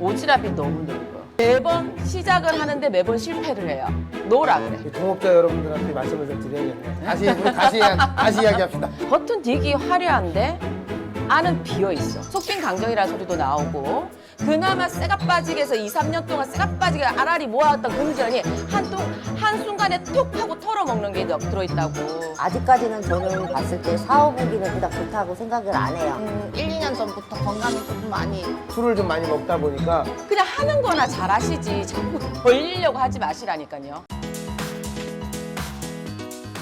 오지랖이 너무 넓어. 매번 시작을 하는데 매번 실패를 해요. 노라 그래. 이 동업자 여러분들한테 말씀을 좀 드려야겠네. 다시 다시 다시 이야기합시다. 겉은 되게 화려한데 안은 비어 있어. 속빈 강정이라는 소리도 나오고 그나마 쇠가 빠지게 해서 2, 3년 동안 쇠가 빠지게 알알이 모아왔던 금전이 한통 한순간에 톡 하고 털어먹는 게 들어있다고. 아직까지는 저는 봤을 때 사업이기는 그닥 좋다고 생각을 안 해요. 음, 1, 2년 전부터 건강이 조금 많이 술을 좀 많이 먹다 보니까 그냥 하는 거나 잘하시지. 자꾸 벌리려고 하지 마시라니까요.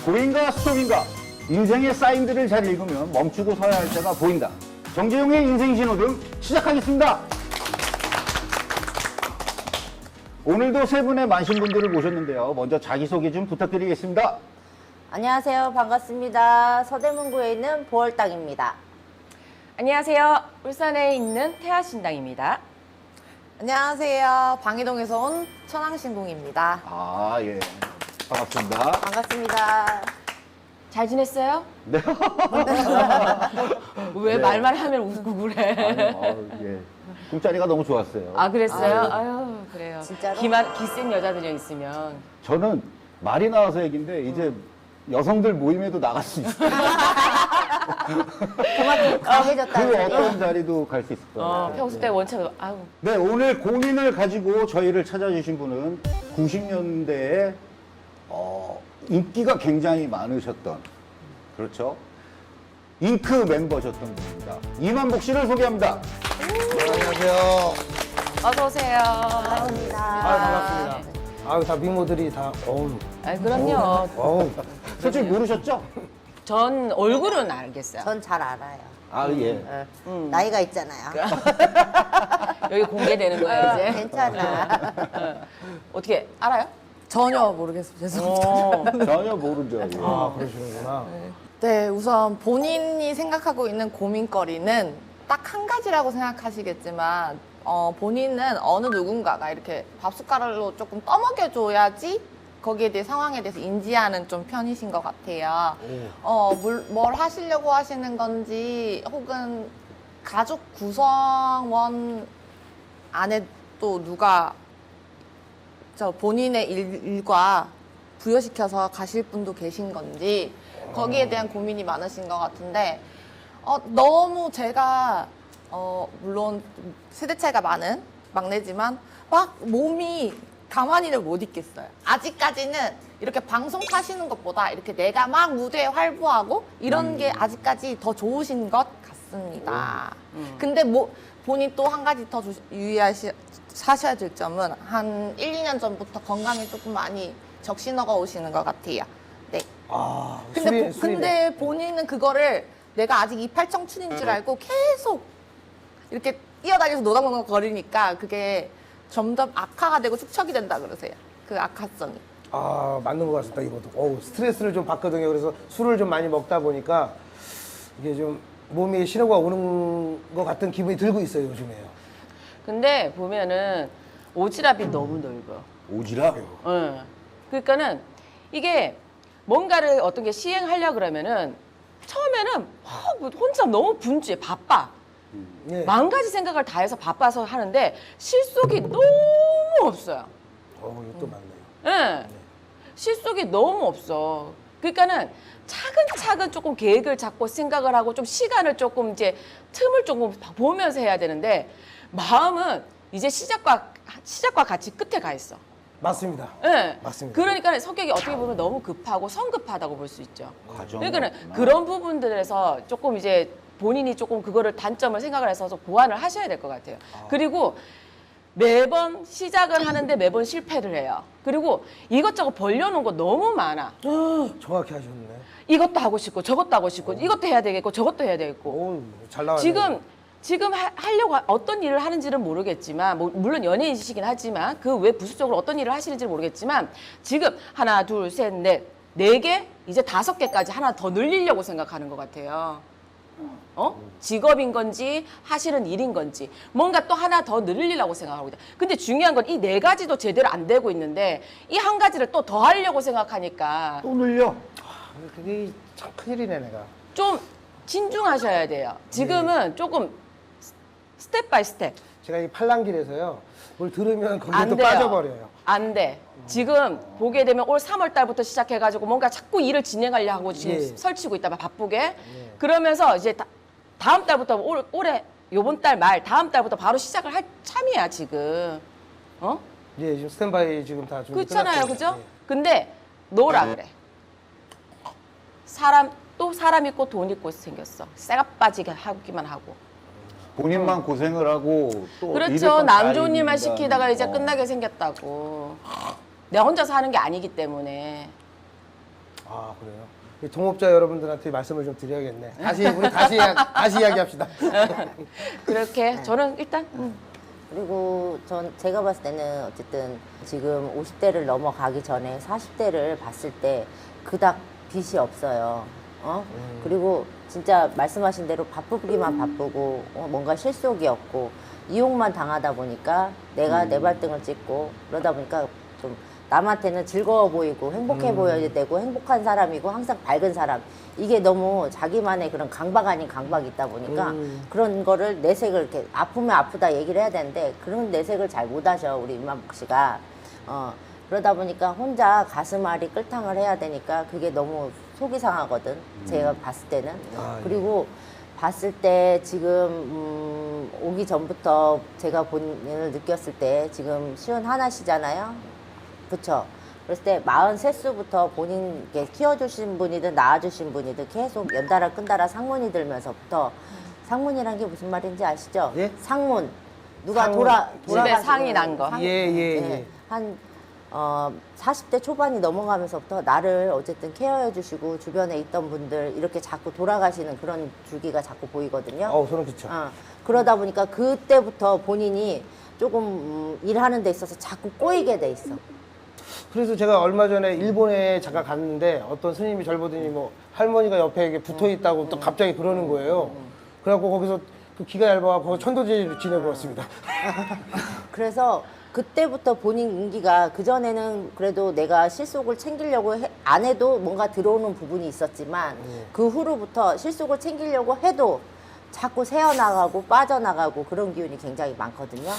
고인가 스톱인가 인생의 사인들을 잘 읽으면 멈추고 서야 할 때가 보인다. 정재용의 인생 신호등 시작하겠습니다. 오늘도 세 분의 만신 분들을 모셨는데요. 먼저 자기소개 좀 부탁드리겠습니다. 안녕하세요. 반갑습니다. 서대문구에 있는 보월당입니다. 안녕하세요. 울산에 있는 태아신당입니다. 안녕하세요. 방이동에서 온 천왕신공입니다. 아, 예. 반갑습니다. 반갑습니다. 잘 지냈어요? 네. 왜 네. 말만 하면 웃고 그래? 아유, 아유, 예. 꿈자리가 너무 좋았어요. 아 그랬어요? 아 유, 그래요. 진짜로? 기만 기센 여자들이 있으면 저는 말이 나와서 얘기인데 이제 여성들 모임에도 나갈 수 있어요. 그만큼 강해졌다는 그 소리. 어떤 자리도 갈 수 있을 거예요. 어, 평소 때 원체 아유 네, 오늘 고민을 가지고 저희를 찾아주신 분은 90년대에 어, 인기가 굉장히 많으셨던 그렇죠. 잉크 멤버셨던 분입니다. 이만복 씨를 소개합니다. 안녕하세요. 어서 오세요. 반갑습니다. 아 반갑습니다. 아유 다 미모들이 다 어우 아 그럼요. 어우 솔직히 모르셨죠? 전 얼굴은 알겠어요. 전 잘 알아요. 아 예. 어, 음. 나이가 있잖아요. 여기 공개되는 거예요 어, 이제. 괜찮아. 어떻게 알아요? 전혀 모르겠어요. 죄송합니다. 어. 전혀 모르죠. 예. 아 그러시는구나. 네, 우선 본인이 생각하고 있는 고민거리는 딱 한 가지라고 생각하시겠지만, 어, 본인은 어느 누군가가 이렇게 밥숟가락으로 조금 떠먹여줘야지 거기에 대해 상황에 대해서 인지하는 좀 편이신 것 같아요. 어, 뭘, 뭘 하시려고 하시는 건지, 혹은 가족 구성원 안에 또 누가 저 본인의 일, 일과 부여시켜서 가실 분도 계신 건지 거기에 대한 고민이 많으신 것 같은데 어, 너무 제가 어, 물론 세대 차이가 많은 막내지만 막 몸이 가만히를 못 있겠어요. 아직까지는 이렇게 방송 타시는 것보다 이렇게 내가 막 무대에 활보하고 이런 게 아직까지 더 좋으신 것 같습니다. 근데 뭐 본인 또 한 가지 더 조시- 유의하시 사셔야 될 점은 한 1, 2년 전부터 건강에 조금 많이 적신호가 오시는 것 같아요. 네. 아 근데 술이- 보-. 근데 본인은 그거를 내가 아직 이팔 청춘인 줄 알고 계속 이렇게 뛰어다니면서 노닥노닥 거리니까 그게 점점 악화가 되고 축척이 된다 그러세요. 그 악화성이. 아 맞는 것 같습니다. 이것도 어우 스트레스를 좀 받거든요. 그래서 술을 좀 많이 먹다 보니까 이게 좀 몸에 신호가 오는 것 같은 기분이 들고 있어요 요즘에요. 근데 보면은 오지랖이 너무 넓어. 오지랖. 응. 그러니까는 이게 뭔가를 어떤 게 시행하려 그러면은 처음에는 막 혼자 너무 분주해 바빠. 예. 만 가지 생각을 다 해서 바빠서 하는데 실속이 너무 없어요. 어 이것도 맞네요. 예. 실속이 너무 없어. 그러니까는 차근차근 조금 계획을 잡고 생각을 하고 좀 시간을 조금 이제 틈을 조금 보면서 해야 되는데 마음은 이제 시작과 시작과 같이 끝에 가 있어. 맞습니다. 예. 맞습니다. 그러니까 성격이 어떻게 보면 너무 급하고 성급하다고 볼 수 있죠. 과정. 그러니까는 그런 부분들에서 조금 이제 본인이 조금 그거를 단점을 생각을 해서 좀 보완을 하셔야 될 것 같아요. 그리고 매번 시작을 하는데 매번 실패를 해요. 그리고 이것저것 벌려놓은 거 너무 많아. 정확히 하셨네. 이것도 하고 싶고 저것도 하고 싶고 이것도 해야 되겠고 저것도 해야 되겠고 어우 잘 나왔네. 지금 지금 하, 하려고 하- 어떤 일을 하는지는 모르겠지만 뭐, 물론 연예인이시긴 하지만 그 외 부수적으로 어떤 일을 하시는지 모르겠지만 지금 하나 둘 셋 넷 네 개 이제 다섯 개까지 하나 더 늘리려고 생각하는 것 같아요. 어? 직업인 건지 하시는 일인 건지 뭔가 또 하나 더 늘리려고 생각하고 있다. 근데 중요한 건 이 네 가지도 제대로 안 되고 있는데 이 한 가지를 또 더 하려고 생각하니까 또 늘려. 그게 참 큰일이네 내가. 좀 진중하셔야 돼요. 지금은 조금 스텝 바이 스텝. 제가 이 팔랑길에서요. 뭘 들으면 거기에 안 또 돼요. 빠져버려요. 안 돼. 지금 보게 되면 올 3월 달부터 시작해가지고 뭔가 자꾸 일을 진행하려 하고 지금 예. 설치고 있다 봐 바쁘게. 그러면서 이제 다, 음 달부터 올, 올해 요번 달 말 다음 달부터 바로 시작을 할 참이야 지금. 어? 예, 지금 스탠바이 지금 다 준비 그렇잖아요. 그죠? 예. 근데 너라 그래. 사람 또 사람 있고 돈 있고 생겼어. 쇠가 빠지게 하기만 하고. 본인만 고생을 하고 또 그렇죠. 이랬던 남 좋은 일만 자리니까. 시키다가 이제 어. 끝나게 생겼다고. 내가 혼자서 하는 게 아니기 때문에. 아 그래요. 이 동업자 여러분들한테 말씀을 좀 드려야겠네. 다시 우리 다시 이야- 다시 이야기합시다. 그렇게 저는 일단 음. 그리고 전 제가 봤을 때는 어쨌든 지금 50대를 넘어가기 전에 40대를 봤을 때 그닥 빚이 없어요. 어? 그리고 진짜 말씀하신 대로 바쁘기만 바쁘고 어, 뭔가 실속이 없고 이용만 당하다 보니까 내가 내 발등을 찍고 그러다 보니까 좀 남한테는 즐거워 보이고 행복해 보여야 되고 행복한 사람이고 항상 밝은 사람. 이게 너무 자기만의 그런 강박 아닌 강박이 있다 보니까 그런 거를 내색을 이렇게 아프면 아프다 얘기를 해야 되는데 그런 내색을 잘 못 하셔 우리 임만복 씨가. 어 그러다 보니까 혼자 가슴 앓이 끌탕을 해야 되니까 그게 너무 속이 상하거든 제가 봤을 때는 아, 예. 그리고 봤을 때 지금 음, 오기 전부터 제가 본인을 느꼈을 때 지금 시원 하나시잖아요. 그쵸? 그랬을 때 43수부터 본인 께 키워주신 분이든 낳아주신 분이든 계속 연달아 끈달아 상문이 들면서부터 상문이란 게 무슨 말인지 아시죠? 예? 상문. 누가 상문. 돌아, 돌아가시는 상이 난 거. 상- 예, 예, 네. 예. 한, 어, 40대 초반이 넘어가면서부터 나를 어쨌든 케어해 주시고 주변에 있던 분들 이렇게 자꾸 돌아가시는 그런 줄기가 자꾸 보이거든요. 어우 소름 끼쳐. 어, 그러다 보니까 그때부터 본인이 조금 음, 일하는 데 있어서 자꾸 꼬이게 돼 있어. 그래서 제가 얼마 전에 일본에 잠깐 갔는데 어떤 스님이 절 보더니 뭐 할머니가 옆에 이렇게 붙어 있다고 또 갑자기 그러는 거예요. 그래갖고 거기서 그 기가 얇아갖고 천도제를 지내고 왔습니다. 그래서 그때부터 본인 인기가 그전에는 그래도 내가 실속을 챙기려고 해- 안 해도 뭔가 들어오는 부분이 있었지만 그 후로부터 실속을 챙기려고 해도 자꾸 새어나가고 빠져나가고 그런 기운이 굉장히 많거든요.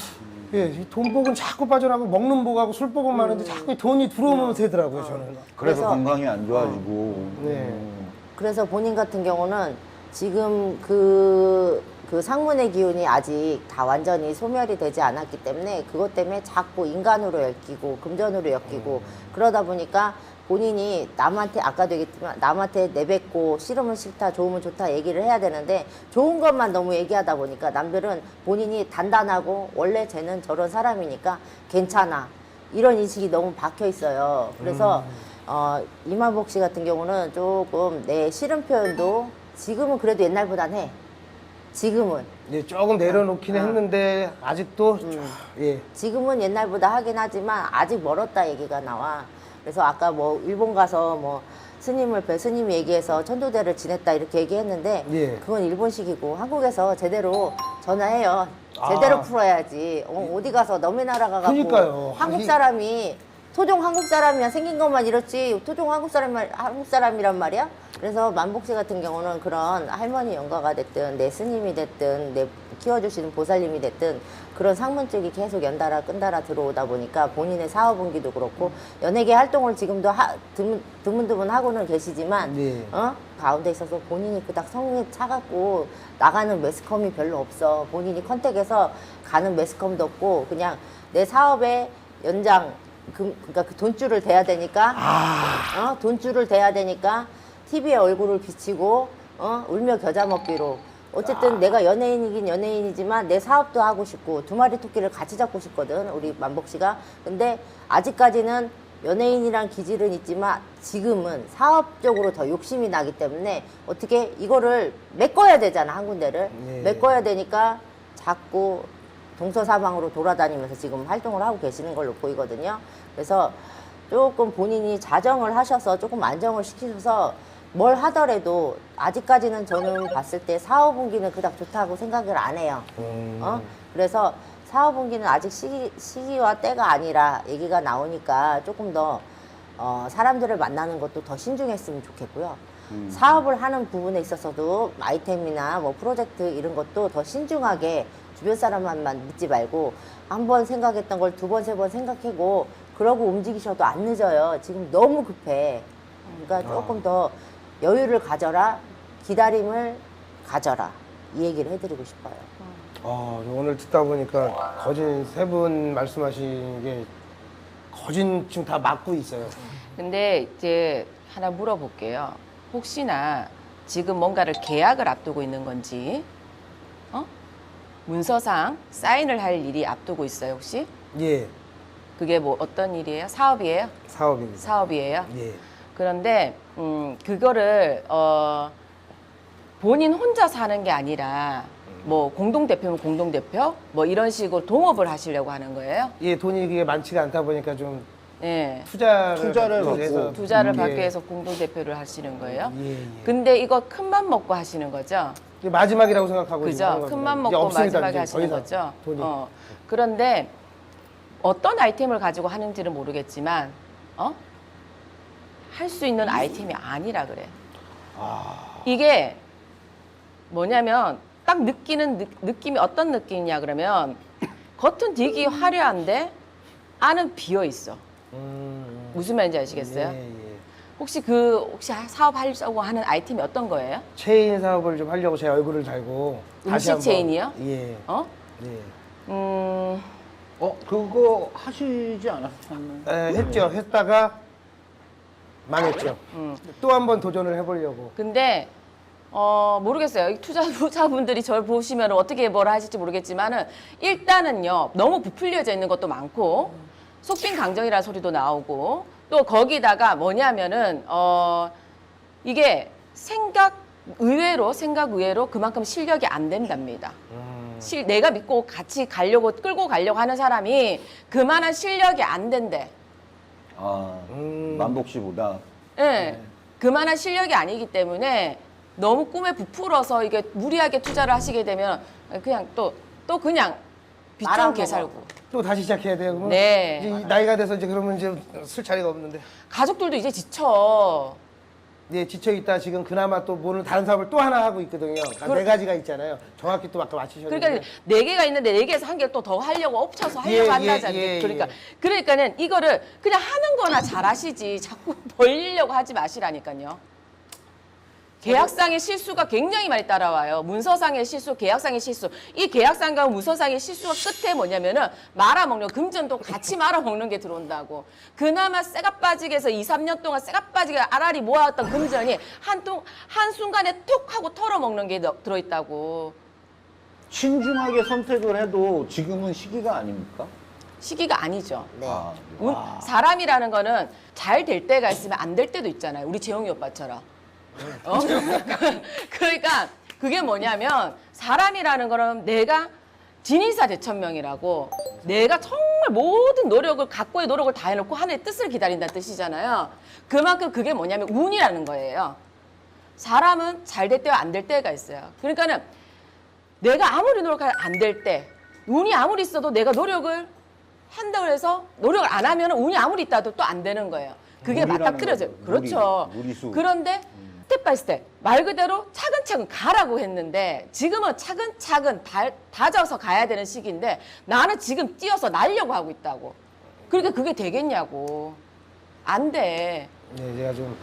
예, 이 돈복은 자꾸 빠져나가고 먹는 복하고 술복은 많은데 자꾸 이 돈이 들어오면 되더라고요, 저는. 그래서 그래서- 건강이 안 좋아지고. 네. 그래서 본인 같은 경우는 지금 그, 그 상문의 기운이 아직 다 완전히 소멸이 되지 않았기 때문에 그것 때문에 자꾸 인간으로 엮이고 금전으로 엮이고 그러다 보니까 본인이 남한테 아까도 얘기했지만 남한테 내뱉고 싫으면 싫다 좋으면 좋다 얘기를 해야 되는데 좋은 것만 너무 얘기하다 보니까 남들은 본인이 단단하고 원래 쟤는 저런 사람이니까 괜찮아 이런 인식이 너무 박혀 있어요. 그래서 어, 이만복 씨 같은 경우는 조금 내 싫은 표현도 지금은 그래도 옛날보단 해. 지금은. 예, 조금 내려놓긴 했는데 아직도 좀, 예. 지금은 옛날보다 하긴 하지만 아직 멀었다 얘기가 나와. 그래서 아까 뭐 일본 가서 뭐 스님을 배 스님이 얘기해서 천도대를 지냈다 이렇게 얘기했는데 예. 그건 일본식이고 한국에서 제대로 전화해요. 제대로 아. 풀어야지. 어, 어디 가서 너네 나라 가갖고 그러니까요. 한국 아니- 사람이 토종 한국 사람이야 생긴 것만 이렇지 토종 한국 사람 말 한국 사람이란 말이야. 그래서 만복 씨 같은 경우는 그런 할머니 영가가 됐든 내 스님이 됐든 내 키워주시는 보살님이 됐든 그런 상문 쪽이 계속 연달아 끈달아 들어오다 보니까 본인의 사업 운기도 그렇고 연예계 활동을 지금도 하, 드문, 드문드문 하고는 계시지만 네. 어? 가운데 있어서 본인이 그닥 성에 차갖고 나가는 매스컴이 별로 없어. 본인이 컨택에서 가는 매스컴도 없고 그냥 내 사업의 연장 그, 그러니까 그 돈줄을 대야 되니까 어? 돈줄을 대야 되니까 TV에 얼굴을 비치고 어? 울며 겨자 먹기로 어쨌든 내가 연예인이긴 연예인이지만 내 사업도 하고 싶고 두 마리 토끼를 같이 잡고 싶거든 우리 만복 씨가 근데 아직까지는 연예인이란 기질은 있지만 지금은 사업적으로 더 욕심이 나기 때문에 어떻게 이거를 메꿔야 되잖아 한 군데를 예. 메꿔야 되니까 자꾸 동서사방으로 돌아다니면서 지금 활동을 하고 계시는 걸로 보이거든요. 그래서 조금 본인이 자정을 하셔서 조금 안정을 시키셔서 뭘 하더라도 아직까지는 저는 봤을 때 사업운기는 그닥 좋다고 생각을 안 해요. 음. 어? 그래서 사업운기는 아직 시기, 시기와 때가 아니라 얘기가 나오니까 조금 더 어, 사람들을 만나는 것도 더 신중했으면 좋겠고요. 사업을 하는 부분에 있어서도 아이템이나 뭐 프로젝트 이런 것도 더 신중하게 주변 사람만 믿지 말고 한 번 생각했던 걸 두 번, 세 번 생각하고 그러고 움직이셔도 안 늦어요. 지금 너무 급해. 그러니까 조금 더 여유를 가져라. 기다림을 가져라. 이 얘기를 해드리고 싶어요. 아, 저 오늘 듣다 보니까 거진 세 분 말씀하신 게 거진 지금 다 맞고 있어요. 근데 이제 하나 물어볼게요. 혹시나 지금 뭔가를 계약을 앞두고 있는 건지, 어? 문서상 사인을 할 일이 앞두고 있어요, 혹시? 예, 그게 뭐 어떤 일이에요? 사업이에요? 사업입니다. 사업이에요? 예. 그런데 음 그거를 어 본인 혼자 사는 게 아니라 뭐 공동 대표면 공동 대표 뭐 이런 식으로 동업을 하시려고 하는 거예요. 예, 돈이 그게 많지가 않다 보니까 좀 예. 투자를, 투자를 받기. 위해서 투자를 예. 받기 위해서 공동 대표를 하시는 거예요. 예, 예. 근데 이거 큰 맘 먹고 하시는 거죠. 이게 마지막이라고 생각하고 지금 하는 그죠? 겁니다. 큰맘 이제 먹고 없습니다, 마지막에 이제 더 하시는 이상 거죠. 돈이. 어. 그런데 어떤 아이템을 가지고 하는지는 모르겠지만 어? 할 수 있는 아이템이 아니라 그래. 이게 뭐냐면 딱 느끼는 느, 느낌이 어떤 느낌이냐 그러면 겉은 되게 화려한데 안은 비어 있어. 음, 무슨 말인지 아시겠어요? 예, 예. 혹시 그 혹시 사업 하려고 하는 아이템이 어떤 거예요? 체인 사업을 좀 하려고 제 얼굴을 달고 음식 다시 한번- 체인이요? 예, 어? 예. 음, 어 그거 하시지 않았었나요? 에, 했죠. 했다가 망했죠. 음. 또한 번 도전을 해보려고. 근데 어 모르겠어요. 이 투자자분들이 저를 보시면 어떻게 뭘 하실지 모르겠지만은 일단은요 너무 부풀려져 있는 것도 많고 속빈 강정이라는 소리도 나오고 또 거기다가 뭐냐면은 어 이게 생각 의외로 생각 의외로 그만큼 실력이 안 된답니다. 실, 내가 믿고 같이 가려고 끌고 가려고 하는 사람이 그만한 실력이 안 된대. 아 음. 만복 씨보다 예. 그만한 실력이 아니기 때문에 너무 꿈에 부풀어서 이게 무리하게 투자를 하시게 되면 그냥 또, 또 그냥 빚좀 말아먹어. 개살고. 또 다시 시작해야 돼요. 그러면 네. 이제 이 나이가 돼서 이제 그러면 이제 쓸 자리가 없는데. 가족들도 이제 지쳐. 예, 지쳐 있다 지금 그나마 또 뭐는 다른 사업을 또 하나 하고 있거든요. 아, 네 가지가 있잖아요. 정확히 또 아까 맞히셨는데. 그러니까 네 개가 있는데 네 개에서 한개또더 하려고 엎쳐서 하려고 예, 한다잖아요. 예, 예, 그러니까 예. 그러니까는 이거를 그냥 하는 거나 잘하시지 자꾸 벌리려고 하지 마시라니까요. 계약상의 실수가 굉장히 많이 따라와요. 문서상의 실수, 계약상의 실수. 이 계약상과 문서상의 실수가 끝에 뭐냐면은 말아먹는, 금전도 같이 말아먹는 게 들어온다고. 그나마 쇠가 빠지게 해서 2, 3년 동안 쇠가 빠지게 알알이 모아왔던 금전이 한, 통, 한순간에 톡 하고 털어먹는 게 너- 들어있다고. 신중하게 선택을 해도 지금은 시기가 아닙니까? 시기가 아니죠. 네. 아, 운- 사람이라는 거는 잘 될 때가 있으면 안 될 때도 있잖아요. 우리 재용이 오빠처럼. 어? 그러니까 그게 뭐냐면 사람이라는 거는 내가 진인사 대천명이라고 내가 정말 모든 노력을 각고의 노력을 다 해놓고 하늘의 뜻을 기다린다는 뜻이잖아요. 그만큼 그게 뭐냐면 운이라는 거예요. 사람은 잘 될 때와 안 될 때가 있어요. 그러니까는 내가 아무리 노력하면 안될 때, 운이 아무리 있어도 내가 노력을 한다고 해서 노력을 안 하면 운이 아무리 있다도 또 안 되는 거예요. 그게 맞닥뜨려져요. 그렇죠. 무리. 그런데 스텝 바이 스텝 말 그대로 차근차근 가라고 했는데 지금은 차근차근 다, 다져서 가야 되는 시기인데 나는 지금 뛰어서 날려고 하고 있다고. 그러니까 그게 되겠냐고. 안 돼. 네, 제가 좀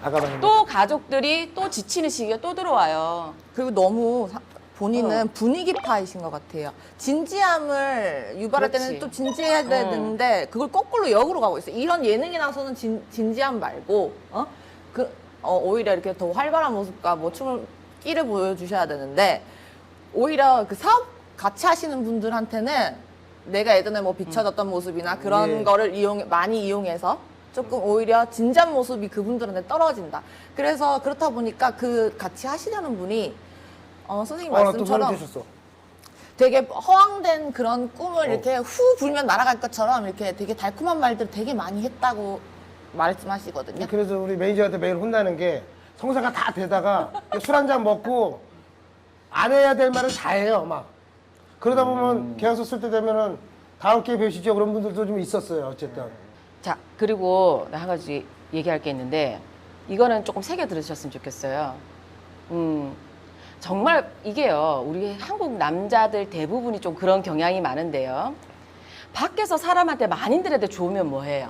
아까 또 가족들이 또 지치는 시기가 또 들어와요. 그리고 너무 사- 본인은 어. 분위기 파이신 것 같아요. 진지함을 유발할 그렇지. 때는 또 진지해야 어. 되는데 그걸 거꾸로 역으로 가고 있어요. 이런 예능에 나서는 진, 진지함 말고 어? 그 어, 오히려 이렇게 더 활발한 모습과 뭐 춤을 끼를 보여주셔야 되는데 오히려 그 사업 같이 하시는 분들한테는 내가 예전에 뭐 비춰졌던 모습이나 그런 네. 거를 이용 많이 이용해서 조금 오히려 진지한 모습이 그분들한테 떨어진다. 그래서 그렇다 보니까 그 같이 하시려는 분이 어, 선생님 어, 또 말씀처럼 돋으셨어. 되게 허황된 그런 꿈을 이렇게 후 불면 날아갈 것처럼 이렇게 되게 달콤한 말들 되게 많이 했다고 말씀하시거든요. 그래서 우리 매니저한테 매일 혼나는 게 성사가 다 되다가 술 한 잔 먹고 안 해야 될 말을 다 해요, 막. 그러다 보면 계약서 쓸 때 되면은 다음 기회에 뵈시죠 그런 분들도 좀 있었어요, 어쨌든. 자, 그리고 나 한 가지 얘기할 게 있는데 이거는 조금 새겨 들으셨으면 좋겠어요. 음, 정말 이게요. 우리 한국 남자들 대부분이 좀 그런 경향이 많은데요. 밖에서 사람한테 만인들한테 좋으면 뭐 해요?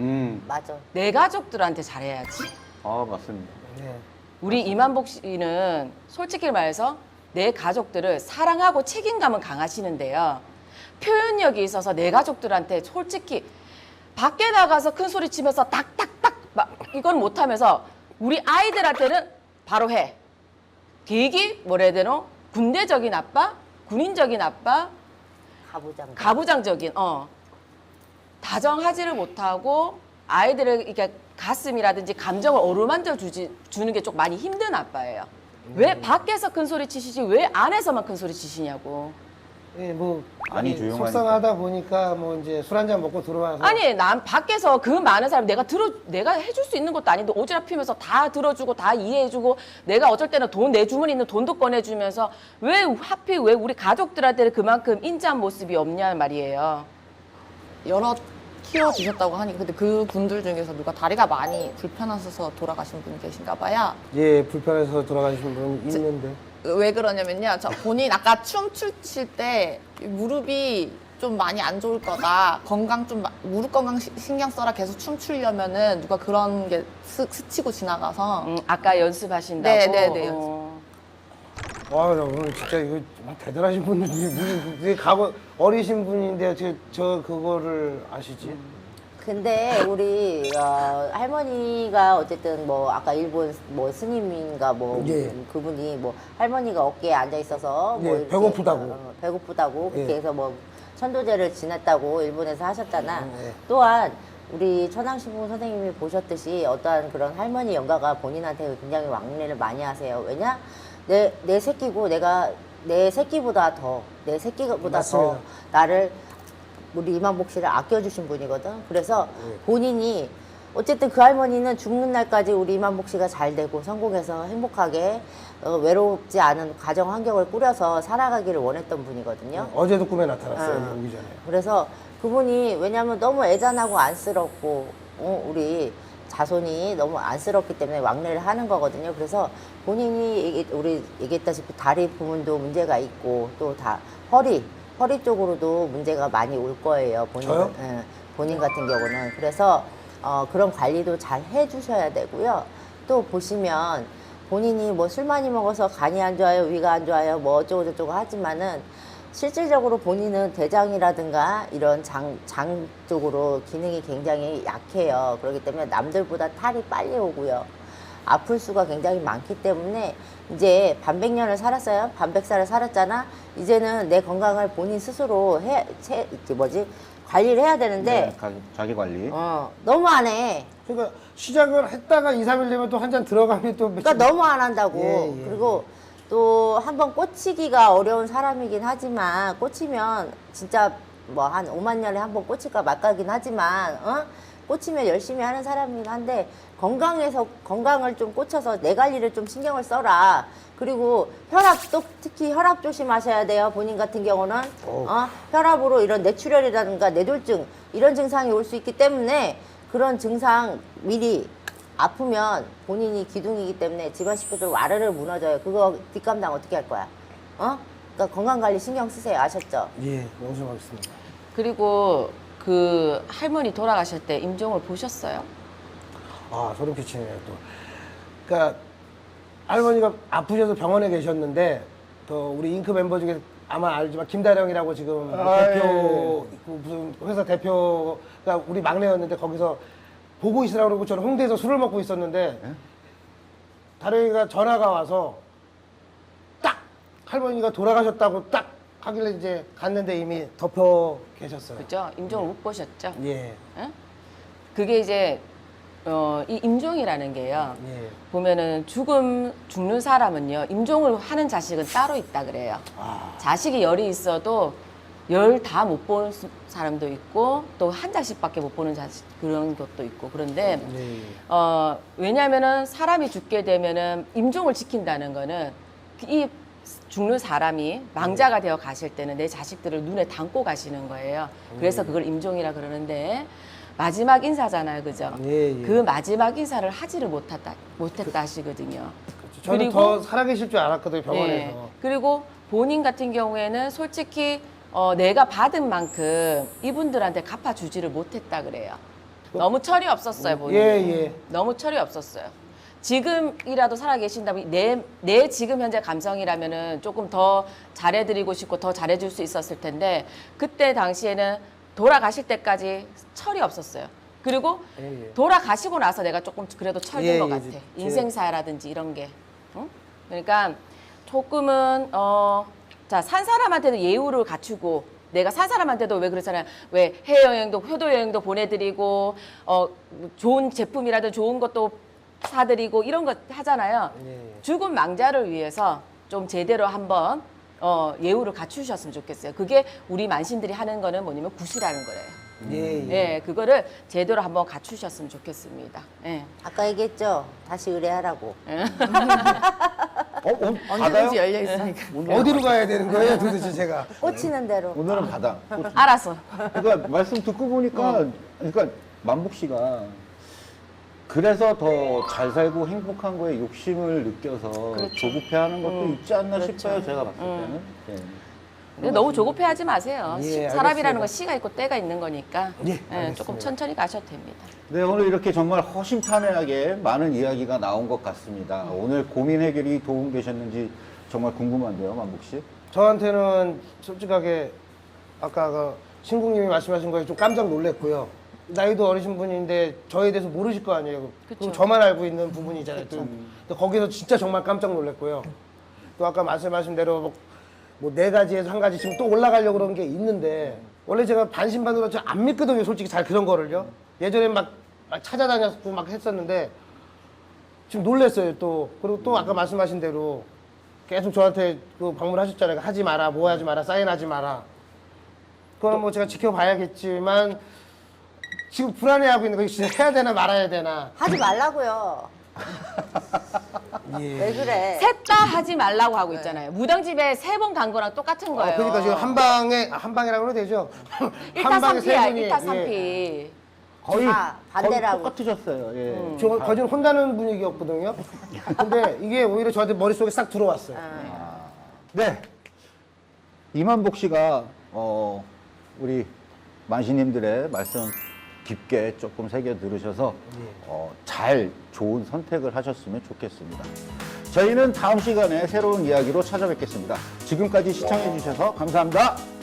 음, 맞아. 내 가족들한테 잘해야지. 아 맞습니다. 네. 우리 이만복 씨는 솔직히 말해서 내 가족들을 사랑하고 책임감은 강하시는데요. 표현력이 있어서 내 가족들한테 솔직히 밖에 나가서 큰 소리 치면서 딱딱딱 막 이건 못하면서 우리 아이들한테는 바로 해. 되게 뭐라 해야 되노? 군대적인 아빠, 군인적인 아빠, 가부장. 가부장적인 어 다정하지를 못하고 아이들을 이렇게 가슴이라든지 감정을 어루만져 주지 주는 게 좀 많이 힘든 아빠예요. 왜 밖에서 큰 소리 치시지 왜 안에서만 큰 소리 치시냐고. 예, 뭐 아니, 조용하니까. 속상하다 보니까 뭐 이제 술 한잔 먹고 들어와서 아니 난 밖에서 그 많은 사람 내가 들어 내가 해줄 수 있는 것도 아닌데 오지랖 피면서 다 들어주고 다 이해해주고 내가 어쩔 때는 돈 내 주머니 있는 돈도 꺼내주면서 왜 하필 왜 우리 가족들한테는 그만큼 인자한 모습이 없냐 말이에요. 여러 키워주셨다고 하니까 근데 그 분들 중에서 누가 다리가 많이 불편하셔서 돌아가신 분이 계신가 봐요. 예 불편해서 돌아가신 분 있는데 왜 그러냐면요. 저 본인 아까 춤출 때 무릎이 좀 많이 안 좋을 거다. 건강 좀 마- 무릎 건강 시- 신경 써라 계속 춤 추려면은 누가 그런 게 스, 스치고 지나가서 음, 아까 연습하신다고. 네, 네, 네, 어. 와, 나 오늘 진짜 이거 대단하신 분들이 무슨 되게 가고 어리신 분인데 어떻게 저 그거를 아시지? 근데 우리 어, 할머니가 어쨌든 뭐 아까 일본 뭐 스님인가 뭐 예. 그분이 뭐 할머니가 어깨에 앉아 있어서 뭐 예, 이렇게, 배고프다고. 어, 배고프다고 그렇게 예. 해서 뭐 천도제를 지냈다고 일본에서 하셨잖아. 음, 예. 또한 우리 천황신부 선생님이 보셨듯이 어떠한 그런 할머니 영가가 본인한테 굉장히 왕래를 많이 하세요. 왜냐 내 내 새끼고 내가 내 새끼보다 더 내 새끼보다 더 맞습니다. 나를 우리 이만복 씨를 아껴주신 분이거든. 그래서 예. 본인이 어쨌든 그 할머니는 죽는 날까지 우리 이만복 씨가 잘 되고 성공해서 행복하게 어, 외롭지 않은 가정 환경을 꾸려서 살아가기를 원했던 분이거든요. 어제도 꿈에 나타났어요 아. 여기 오기 전에. 그래서 그분이 왜냐하면 너무 애잔하고 안쓰럽고 어, 우리 자손이 너무 안쓰럽기 때문에 왕래를 하는 거거든요. 그래서 본인이 얘기, 우리 얘기했다시피 다리 부분도 문제가 있고 또 다 허리 허리 쪽으로도 문제가 많이 올 거예요. 본인 저요? 예, 본인 같은 경우는 그래서 어, 그런 관리도 잘 해주셔야 되고요. 또 보시면 본인이 뭐 술 많이 먹어서 간이 안 좋아요, 위가 안 좋아요, 뭐 어쩌고 저쩌고 하지만은 실질적으로 본인은 대장이라든가 이런 장, 장 쪽으로 기능이 굉장히 약해요. 그렇기 때문에 남들보다 탈이 빨리 오고요. 아플 수가 굉장히 많기 때문에 이제 반백년을 살았어요. 반백살을 살았잖아. 이제는 내 건강을 본인 스스로 해, 체, 이게 뭐지? 관리를 해야 되는데, 네, 가- 자기 관리. 어, 너무 안 해. 그러니까 시작을 했다가 2, 3일 되면 또 한 잔 들어가면 또 그러니까 너무 안 한다고. 예, 예. 그리고 또 한번 꽂히기가 어려운 사람이긴 하지만 꽂히면 진짜 뭐 한 5만 년에 한 번 꽂힐까 말까긴 하지만 어? 꽂히면 열심히 하는 사람이긴 한데 건강에서 건강을 좀 꽂혀서 내 관리를 좀 신경을 써라. 그리고 혈압도 특히 혈압 조심하셔야 돼요. 본인 같은 경우는 어? 혈압으로 이런 뇌출혈이라든가 뇌졸중 이런 증상이 올 수 있기 때문에 그런 증상 미리 아프면 본인이 기둥이기 때문에 집안 식구들 와르르 무너져요. 그거 뒷감당 어떻게 할 거야? 어? 그러니까 건강 관리 신경 쓰세요. 아셨죠? 예, 명심하겠습니다. 그리고 그 할머니 돌아가실 때 임종을 보셨어요? 아, 소름 끼치네요, 또. 그러니까 할머니가 아프셔서 병원에 계셨는데 또 우리 잉크 멤버 중에 아마 알지만 김다령이라고 지금 아, 대표 그 무슨 회사 대표가 우리 막내였는데 거기서 보고 있으라고 그러고 저는 홍대에서 술을 먹고 있었는데 다령이가 전화가 와서 딱 할머니가 돌아가셨다고 딱 하길래 이제 갔는데 이미 덮여 계셨어요. 그죠? 임종을 못 보셨죠? 예. 응? 그게 이제 어, 이 임종이라는 게요. 예. 보면은 죽음 죽는 사람은요 임종을 하는 자식은 따로 있다 그래요. 아. 자식이 열이 있어도 열 다 못 보는 수- 사람도 있고 또한 자식밖에 못 보는 자식 그런 것도 있고 그런데 네. 어 왜냐하면은 사람이 죽게 되면은 임종을 지킨다는 거는 이 죽는 사람이 망자가 되어 가실 때는 내 자식들을 눈에 담고 가시는 거예요. 그래서 그걸 임종이라 그러는데 마지막 인사잖아요, 그죠? 예, 예. 그 마지막 인사를 하지를 못했다 못했다 하시거든요. 저는 그리고- 더 살아계실 줄 알았거든요 병원에서. 예. 그리고 본인 같은 경우에는 솔직히 어, 내가 받은 만큼 이분들한테 갚아주지를 못했다 그래요. 너무 철이 없었어요, 본인. 예, 예. 너무 철이 없었어요. 지금이라도 살아계신다면 내, 내 지금 현재 감성이라면은 조금 더 잘해드리고 싶고 더 잘해줄 수 있었을 텐데 그때 당시에는 돌아가실 때까지 철이 없었어요. 그리고 예, 예. 돌아가시고 나서 내가 조금 그래도 철든 예, 것 예, 같아. 제- 인생사라든지 이런 게. 응? 그러니까 조금은 어, 자, 산 사람한테도 예우를 갖추고 내가 산 사람한테도 왜 그러잖아요. 왜 해외여행도 효도여행도 보내드리고 어, 좋은 제품이라든 좋은 것도 사드리고 이런 거 하잖아요. 예, 예. 죽은 망자를 위해서 좀 제대로 한번 어, 예우를 갖추셨으면 좋겠어요. 그게 우리 만신들이 하는 거는 뭐냐면 굿이라는 거래요. 예, 예. 예, 그거를 제대로 한번 갖추셨으면 좋겠습니다. 예. 아까 얘기했죠. 다시 의뢰하라고. 어, 어, 언제든지? 열려 있으니까. 오늘 어디로 가야 되는 거예요 도대체 제가? 꽂히는 대로. 오늘은 받아. 알았어. 그러니까 말씀 듣고 보니까 그러니까 만복 씨가 그래서 더 잘 살고 행복한 거에 욕심을 느껴서 조급해하는 것도 있지 않나 싶어요. 제가 봤을 때는. 예. 근데 너무 조급해하지 마세요. 예, 시- 알겠습니다. 사람이라는 건 시가 있고 때가 있는 거니까 예, 예, 알겠습니다. 조금 천천히 가셔도 됩니다. 네, 오늘 이렇게 정말 허심탄회하게 많은 이야기가 나온 것 같습니다. 오늘 고민 해결이 도움 되셨는지 정말 궁금한데요, 만복 씨. 저한테는 솔직하게 아까 그 신국님이 말씀하신 거에 좀 깜짝 놀랐고요. 나이도 어리신 분인데 저에 대해서 모르실 거 아니에요. 그럼 저만 알고 있는 부분이잖아요. 또. 근데 거기서 진짜 정말 깜짝 놀랐고요. 또 아까 말씀하신 대로 뭐 네 가지에서 한 가지 지금 또 올라가려고 그런 게 있는데 원래 제가 반신반으로 좀안 믿거든요. 솔직히 잘 그런 거를요. 예전에 막, 막 찾아다녔고 막 했었는데 지금 놀랬어요 또 그리고 또 아까 말씀하신 대로 계속 저한테 그 방문하셨잖아요 하지 마라 뭐 하지 마라 사인하지 마라 그거는 뭐 제가 지켜봐야겠지만 지금 불안해하고 있는 거 진짜 해야 되나 말아야 되나 하지 말라고요. 예. 왜 그래? 셋다 하지 말라고 하고 있잖아요. 무당집에 세 번 간 거랑 똑같은 거예요. 어, 그러니까 지금 한 방에 아, 한 방이라고 해도 되죠 한 방에 세 1타 3피야, 분이 1타 예. 3피. 거의 아, 반대라고. 거의 똑같으셨어요. 예. 음. 저 거진 혼나는 분위기였거든요 근데 이게 오히려 저한테 머릿속에 싹 들어왔어요 네. 이만복 씨가 어, 우리 만시님들의 말씀 깊게 조금 새겨 들으셔서 어, 잘 좋은 선택을 하셨으면 좋겠습니다. 저희는 다음 시간에 새로운 이야기로 찾아뵙겠습니다. 지금까지 시청해 주셔서 감사합니다.